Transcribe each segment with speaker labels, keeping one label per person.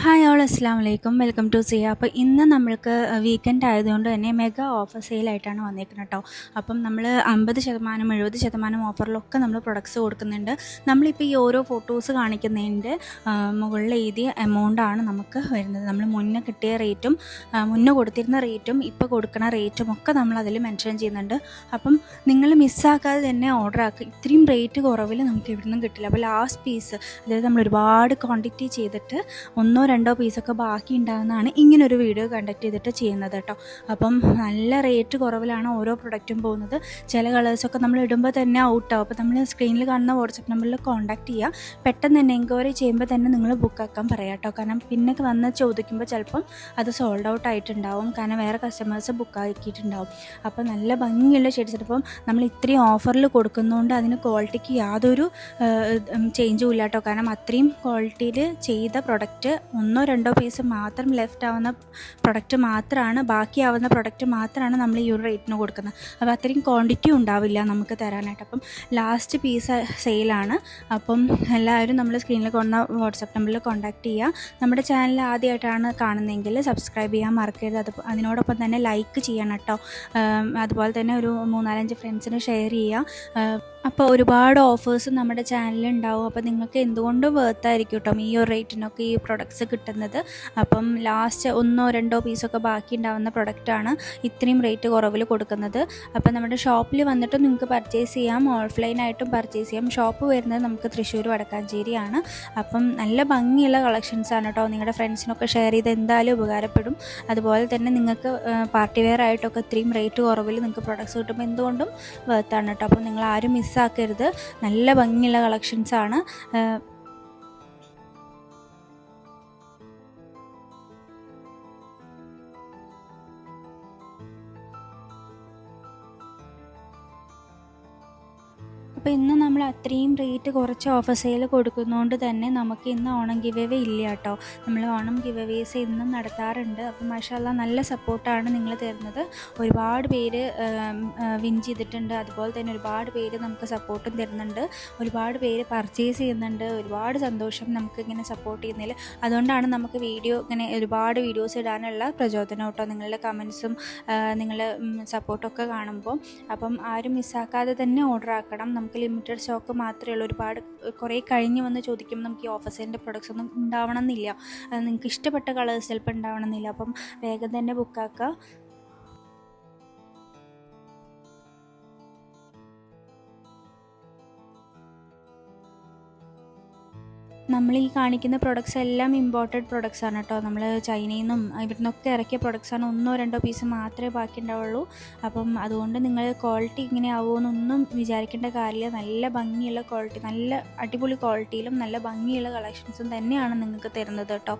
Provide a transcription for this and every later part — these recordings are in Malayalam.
Speaker 1: ഹായ് ഓൾ അസ്സാം വലൈക്കും വെൽക്കം ടു സിയ അപ്പോൾ ഇന്ന് നമ്മൾക്ക് വീക്കെൻഡ് ആയതുകൊണ്ട് തന്നെ മെഗാ ഓഫർ സെയിലായിട്ടാണ് വന്നേക്കുന്നത് കേട്ടോ അപ്പം നമ്മൾ അമ്പത് ശതമാനം എഴുപത് ശതമാനം ഓഫറിലൊക്കെ നമ്മൾ പ്രൊഡക്ട്സ് കൊടുക്കുന്നുണ്ട്. നമ്മളിപ്പോൾ ഈ ഓരോ ഫോട്ടോസ് കാണിക്കുന്നതിന്റെ മുകളിൽ എഴുതിയ എമൗണ്ടാണ് നമുക്ക് വരുന്നത്. നമ്മൾ മുന്നേ കിട്ടിയ റേറ്റും മുന്നേ കൊടുത്തിരുന്ന റേറ്റും ഇപ്പോൾ കൊടുക്കുന്ന റേറ്റും ഒക്കെ നമ്മൾ അതിൽ മെൻഷൻ ചെയ്യുന്നുണ്ട്. അപ്പം നിങ്ങൾ മിസ്സാക്കാതെ തന്നെ ഓർഡർ ആക്കുക ഇത്രയും റേറ്റ് കുറവിൽ നമുക്ക് ഇവിടുന്ന് കിട്ടില്ല. അപ്പോൾ ലാസ്റ്റ് പീസ് അതായത് നമ്മൾ ഒരുപാട് ക്വാണ്ടിറ്റി ചെയ്തിട്ട് ഒന്നോ രണ്ടോ പീസൊക്കെ ബാക്കി ഉണ്ടാകുന്നതാണ് ഇങ്ങനൊരു വീഡിയോ കണ്ടക്ട് ചെയ്തിട്ട് ചെയ്യുന്നത് കേട്ടോ. അപ്പം നല്ല റേറ്റ് കുറവിലാണ് ഓരോ പ്രൊഡക്റ്റും പോകുന്നത്. ചില കളേഴ്സൊക്കെ നമ്മൾ ഇടുമ്പോൾ തന്നെ ഔട്ടാവും അപ്പോൾ നമ്മൾ സ്ക്രീനിൽ കാണുന്ന വാട്സപ്പ് നമ്പറിൽ കോൺടാക്ട് ചെയ്യുക പെട്ടെന്ന് തന്നെ എൻക്വയറി ചെയ്യുമ്പോൾ തന്നെ നിങ്ങൾ ബുക്ക് ആക്കാൻ പറയാം കേട്ടോ. കാരണം പിന്നെ വന്ന് ചോദിക്കുമ്പോൾ ചിലപ്പം അത് സോൾഡ് ഔട്ട് ആയിട്ടുണ്ടാവും. കാരണം വേറെ കസ്റ്റമേഴ്സ് ബുക്ക് ആക്കിയിട്ടുണ്ടാവും. അപ്പോൾ നല്ല ഭംഗിയുള്ള ഷെയ്ഡ്സ് ഇപ്പം നമ്മൾ ഇത്രയും ഓഫറിൽ കൊടുക്കുന്നതുകൊണ്ട് അതിന് ക്വാളിറ്റിക്ക് യാതൊരു ചേഞ്ചും ഇല്ല കേട്ടോ. കാരണം അത്രയും ക്വാളിറ്റിയിൽ ചെയ്ത പ്രൊഡക്റ്റ് ഒന്നോ രണ്ടോ പീസ് മാത്രം ലെഫ്റ്റ് ആവുന്ന പ്രൊഡക്റ്റ് മാത്രമാണ് ബാക്കിയാവുന്ന പ്രൊഡക്റ്റ് മാത്രമാണ് നമ്മൾ ഈ ഒരു റേറ്റിന് കൊടുക്കുന്നത്. അപ്പോൾ അത്രയും ക്വാണ്ടിറ്റി ഉണ്ടാവില്ല നമുക്ക് തരാനായിട്ട്. അപ്പം ലാസ്റ്റ് പീസ് സെയിലാണ് അപ്പം എല്ലാവരും നമ്മൾ സ്ക്രീനിൽ കൊണ്ട വാട്സപ്പ് നമ്പറിൽ കോൺടാക്റ്റ് ചെയ്യുക നമ്മുടെ ചാനൽ ആദ്യമായിട്ടാണ് കാണുന്നതെങ്കിൽ സബ്സ്ക്രൈബ് ചെയ്യാൻ മറക്കരുത്. അത് അതിനോടൊപ്പം തന്നെ ലൈക്ക് ചെയ്യണം കേട്ടോ. അതുപോലെ തന്നെ ഒരു മൂന്നാലഞ്ച് ഫ്രണ്ട്സിന് ഷെയർ ചെയ്യുക അപ്പോൾ ഒരുപാട് ഓഫേഴ്സ് നമ്മുടെ ചാനലിൽ ഉണ്ടാവും. അപ്പോൾ നിങ്ങൾക്ക് എന്തുകൊണ്ടും വേർത്തായിരിക്കും കേട്ടോ ഈ ഒരു റേറ്റിനൊക്കെ ഈ പ്രൊഡക്ട്സ് കിട്ടുന്നത്? അപ്പം ലാസ്റ്റ് ഒന്നോ രണ്ടോ പീസൊക്കെ ബാക്കി ഉണ്ടാവുന്ന പ്രൊഡക്റ്റാണ് ഇത്രയും റേറ്റ് കുറവിൽ കൊടുക്കുന്നത്. അപ്പം നമ്മുടെ ഷോപ്പിൽ വന്നിട്ട് നിങ്ങൾക്ക് പർച്ചേസ് ചെയ്യാം. ഓഫ്ലൈനായിട്ടും പർച്ചേസ് ചെയ്യാം. ഷോപ്പ് വരുന്നത് നമുക്ക് തൃശ്ശൂർ വടക്കാഞ്ചേരിയാണ്. അപ്പം നല്ല ഭംഗിയുള്ള കളക്ഷൻസാണ് കേട്ടോ നിങ്ങളുടെ ഫ്രണ്ട്സിനൊക്കെ ഷെയർ ചെയ്ത് എന്തായാലും ഉപകാരപ്പെടും. അതുപോലെ തന്നെ നിങ്ങൾക്ക് പാർട്ടി വെയർ ആയിട്ടൊക്കെ ഇത്രയും റേറ്റ് കുറവിൽ നിങ്ങൾക്ക് പ്രൊഡക്ട്സ് കിട്ടുമ്പോൾ എന്തുകൊണ്ടും വേർത്താണ് കേട്ടോ അപ്പം നിങ്ങൾ ആരും മിസ്സാക്കരുത്. നല്ല ഭംഗിയുള്ള കളക്ഷൻസ് അപ്പോൾ ഇന്ന് നമ്മൾ അത്രയും റേറ്റ് കുറച്ച് ഓഫർ സെയിൽ കൊടുക്കുന്നതുകൊണ്ട് തന്നെ നമുക്ക് ഇന്ന് ഓണം ഗിവ് അവേ ഇല്ല കേട്ടോ. നമ്മൾ ഓണം ഗിവ് അവേസ് ഇന്നും നടത്താറുണ്ട്. അപ്പോൾ മാഷാല്ല നല്ല സപ്പോർട്ടാണ് നിങ്ങൾ തരുന്നത്. ഒരുപാട് പേര് വിൻ ചെയ്തിട്ടുണ്ട്. അതുപോലെ തന്നെ ഒരുപാട് പേര് നമുക്ക് സപ്പോർട്ടും തരുന്നുണ്ട്. ഒരുപാട് പേര് പർച്ചേസ് ചെയ്യുന്നുണ്ട്. ഒരുപാട് സന്തോഷം നമുക്ക് ഇങ്ങനെ സപ്പോർട്ട് ചെയ്യുന്നതിൽ. അതുകൊണ്ടാണ് നമുക്ക് വീഡിയോ ഇങ്ങനെ ഒരുപാട് വീഡിയോസ് ഇടാനുള്ള പ്രചോദനം കേട്ടോ. നിങ്ങളുടെ കമൻസും നിങ്ങളുടെ സപ്പോർട്ടൊക്കെ കാണുമ്പോൾ അപ്പം ആരും മിസ്സാക്കാതെ തന്നെ ഓർഡർ ആക്കണം. നമുക്ക് ലിമിറ്റഡ് സ്റ്റോക്ക് മാത്രമേ ഉള്ളൂ. ഒരുപാട് കുറേ കഴിഞ്ഞ് വന്ന് ചോദിക്കുമ്പോൾ നമുക്ക് ഈ ഓഫീസിന്റെ പ്രൊഡക്ട്സ് ഒന്നും ഉണ്ടാവണം എന്നില്ല നിങ്ങൾക്ക് ഇഷ്ടപ്പെട്ട കളേഴ്സ് ചിലപ്പോൾ ഉണ്ടാവണം എന്നില്ല അപ്പം വേഗം തന്നെ ബുക്കാക്കുക നമ്മൾ ഈ കാണിക്കുന്ന പ്രൊഡക്ട്സ് എല്ലാം ഇമ്പോർട്ടഡ് പ്രൊഡക്ട്സ് ആണ് കേട്ടോ നമ്മൾ ചൈനയിൽ നിന്നും ഇവിടെ നിന്നൊക്കെ ഇറക്കിയ പ്രൊഡക്ട്സ് ആണ് ഒന്നോ രണ്ടോ പീസ് മാത്രമേ ബാക്കി ഉണ്ടാവുള്ളൂ. അപ്പം അതുകൊണ്ട് നിങ്ങൾ ക്വാളിറ്റി ഇങ്ങനെ ആവുമെന്നൊന്നും വിചാരിക്കേണ്ട കാര്യമില്ല. നല്ല ഭംഗിയുള്ള ക്വാളിറ്റി നല്ല അടിപൊളി ക്വാളിറ്റിയിലും നല്ല ഭംഗിയുള്ള കളക്ഷൻസും തന്നെയാണ് നിങ്ങൾക്ക് തരുന്നത് കേട്ടോ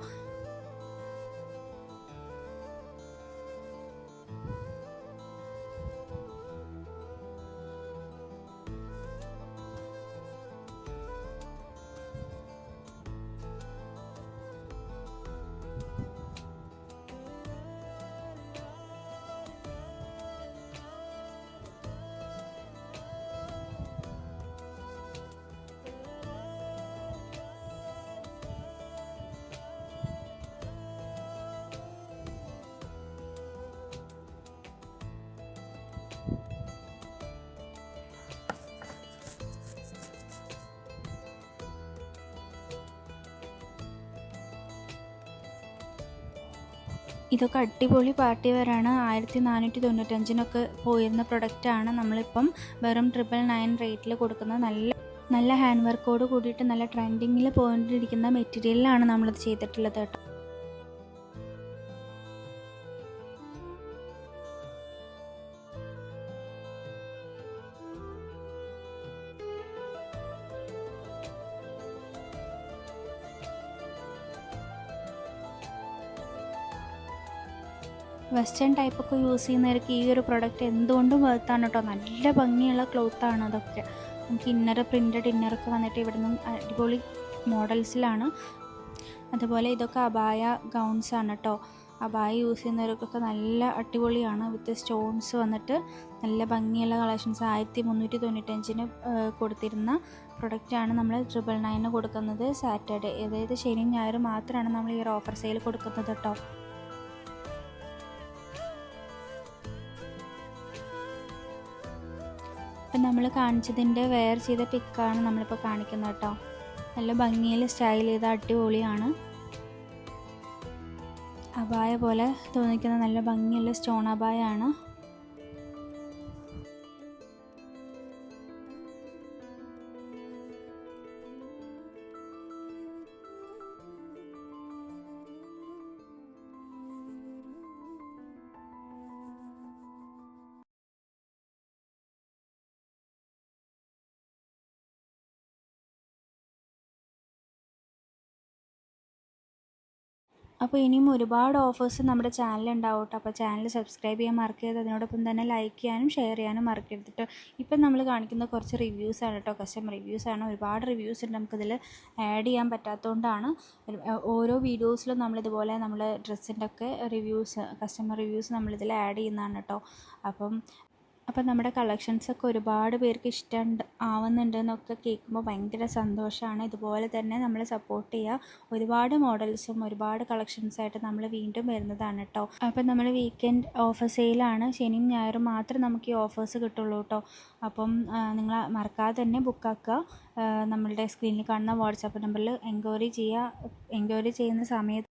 Speaker 1: ഇതൊക്കെ അടിപൊളി പാർട്ടി വെയറാണ്. ആയിരത്തി നാനൂറ്റി തൊണ്ണൂറ്റഞ്ചിനൊക്കെ പോയിരുന്ന പ്രൊഡക്റ്റാണ് നമ്മളിപ്പം വെറും ട്രിപ്പിൾ നയൻ റേറ്റിൽ കൊടുക്കുന്നത്. നല്ല നല്ല ഹാൻഡ് വർക്കോട് കൂടിയിട്ട് നല്ല ട്രെൻഡിങ്ങിൽ പോയിട്ടിരിക്കുന്ന മെറ്റീരിയലിലാണ് നമ്മളിത് ചെയ്തിട്ടുള്ളത് കേട്ടോ. വെസ്റ്റേൺ ടൈപ്പൊക്കെ യൂസ് ചെയ്യുന്നവർക്ക് ഈ ഒരു പ്രൊഡക്റ്റ് എന്തുകൊണ്ടും വേർത്താണ് കേട്ടോ നല്ല ഭംഗിയുള്ള ക്ലോത്താണ് അതൊക്കെ. നമുക്ക് ഇന്നർ പ്രിന്റഡ് ഇന്നറൊക്കെ വന്നിട്ട് ഇവിടെ നിന്നും അടിപൊളി മോഡൽസിലാണ് അതുപോലെ ഇതൊക്കെ അബായ ഗൗൺസ് ആണ് കേട്ടോ അബായ യൂസ് ചെയ്യുന്നവർക്കൊക്കെ നല്ല അടിപൊളിയാണ്. വിത്ത് സ്റ്റോൺസ് വന്നിട്ട് നല്ല ഭംഗിയുള്ള കളക്ഷൻസ് ആയിരത്തി മുന്നൂറ്റി തൊണ്ണൂറ്റഞ്ചിന് കൊടുത്തിരുന്ന പ്രൊഡക്റ്റാണ് നമ്മൾ ട്രിപ്പിൾ നയന് കൊടുക്കുന്നത് സാറ്റർഡേ അതായത് ശനിയും ഞായറും മാത്രമാണ് നമ്മൾ ഈ ഒരു ഓഫർ സെയിൽ കൊടുക്കുന്നത് കേട്ടോ ഇപ്പം നമ്മൾ കാണിച്ചതിന്റെ വെയർ ചെയ്ത പിക്കാണ് നമ്മളിപ്പോൾ കാണിക്കുന്നത് കേട്ടോ. നല്ല ഭംഗിയിൽ സ്റ്റൈൽ ചെയ്ത അടിപൊളിയാണ്. അബായ പോലെ തോന്നിക്കുന്ന നല്ല ഭംഗിയുള്ള സ്റ്റോൺ അബായാണ് അപ്പോൾ ഇനിയും ഒരുപാട് ഓഫേഴ്സ് നമ്മുടെ ചാനലിൽ ഉണ്ടാവും കേട്ടോ അപ്പോൾ ചാനൽ സബ്സ്ക്രൈബ് ചെയ്യാൻ മറക്കരുത്. അതിനോടൊപ്പം തന്നെ ലൈക്ക് ചെയ്യാനും ഷെയർ ചെയ്യാനും മറക്കരുത് കേട്ടോ ഇപ്പം നമ്മൾ കാണിക്കുന്ന കുറച്ച് റിവ്യൂസ് ആണ് കേട്ടോ കസ്റ്റമർ റിവ്യൂസ് ആണ്. ഒരുപാട് റിവ്യൂസ് ഉണ്ട് നമുക്കിതിൽ ആഡ് ചെയ്യാൻ പറ്റാത്തതുകൊണ്ടാണ്. ഓരോ വീഡിയോസിലും നമ്മളിതുപോലെ നമ്മൾ ഡ്രസ്സിന്റെ ഒക്കെ റിവ്യൂസ് കസ്റ്റമർ റിവ്യൂസ് നമ്മളിതിൽ ആഡ് ചെയ്യുന്നതാണ് കേട്ടോ അപ്പം അപ്പം നമ്മുടെ കളക്ഷൻസൊക്കെ ഒരുപാട് പേർക്ക് ഇഷ്ടം ആവുന്നുണ്ട് എന്നൊക്കെ കേൾക്കുമ്പോൾ ഭയങ്കര സന്തോഷമാണ് ഇതുപോലെ തന്നെ നമ്മൾ സപ്പോർട്ട് ചെയ്യുക ഒരുപാട് മോഡൽസും ഒരുപാട് കളക്ഷൻസായിട്ട് നമ്മൾ വീണ്ടും വരുന്നതാണ് കേട്ടോ അപ്പം നമ്മൾ വീക്കെൻഡ് ഓഫർ സെയിലാണ് ശനിയും ഞായറും മാത്രം നമുക്ക് ഈ ഓഫേഴ്സ് കിട്ടുള്ളൂ കേട്ടോ അപ്പം നിങ്ങൾ മറക്കാതെ തന്നെ ബുക്കാക്കുക നമ്മളുടെ സ്ക്രീനിൽ കാണുന്ന വാട്സാപ്പ് നമ്പറിൽ എൻക്വയറി ചെയ്യുക എൻക്വയറി ചെയ്യുന്ന സമയത്ത്